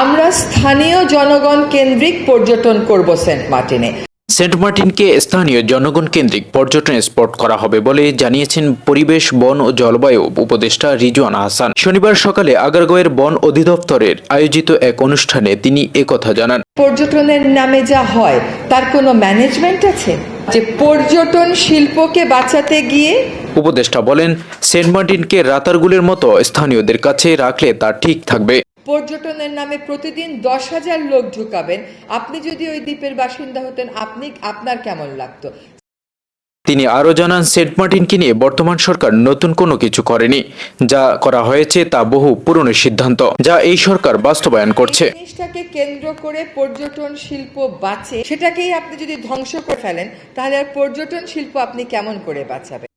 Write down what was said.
আমরা স্থানীয় জনগণ কেন্দ্রিক পর্যটন করব সেন্ট মার্টিনে। সেন্ট মার্টিনকে স্থানীয় জনগণ কেন্দ্রিক পর্যটন স্পট করা হবে বলে জানিয়েছেন পরিবেশ বন ও জলবায়ু উপদেষ্টা রিজওয়ান হাসান। শনিবার সকালে আগারগোয়ের বন অধিদপ্তরের আয়োজিত এক অনুষ্ঠানে তিনি একথা জানান। পর্যটনের নামে যা হয় তার কোনো ম্যানেজমেন্ট আছে? যে পর্যটন শিল্পকে বাঁচাতে গিয়ে? উপদেষ্টা বলেন সেন্ট মার্টিনকে রাতারগুলের মতো স্থানীয়দের কাছে রাখলে তা ঠিক থাকবে। পর্যটনের নামে প্রতিদিন দশ হাজার লোক ঢুকাবেন। আপনি যদি ওই দ্বীপের বাসিন্দা হতেন আপনি আপনার কেমন লাগতো? তিনি আরও জানান সেন্ট মার্টিনকে নিয়ে বর্তমান সরকার নতুন কোনো কিছু করেনি। যা করা হয়েছে তা বহু পুরনো সিদ্ধান্ত যা এই সরকার বাস্তবায়ন করছে। জিনিসটাকে কেন্দ্র করে পর্যটন শিল্প বাঁচে সেটাকেই আপনি যদি ধ্বংস করে ফেলেন তাহলে আর পর্যটন শিল্প আপনি কেমন করে বাঁচাবেন?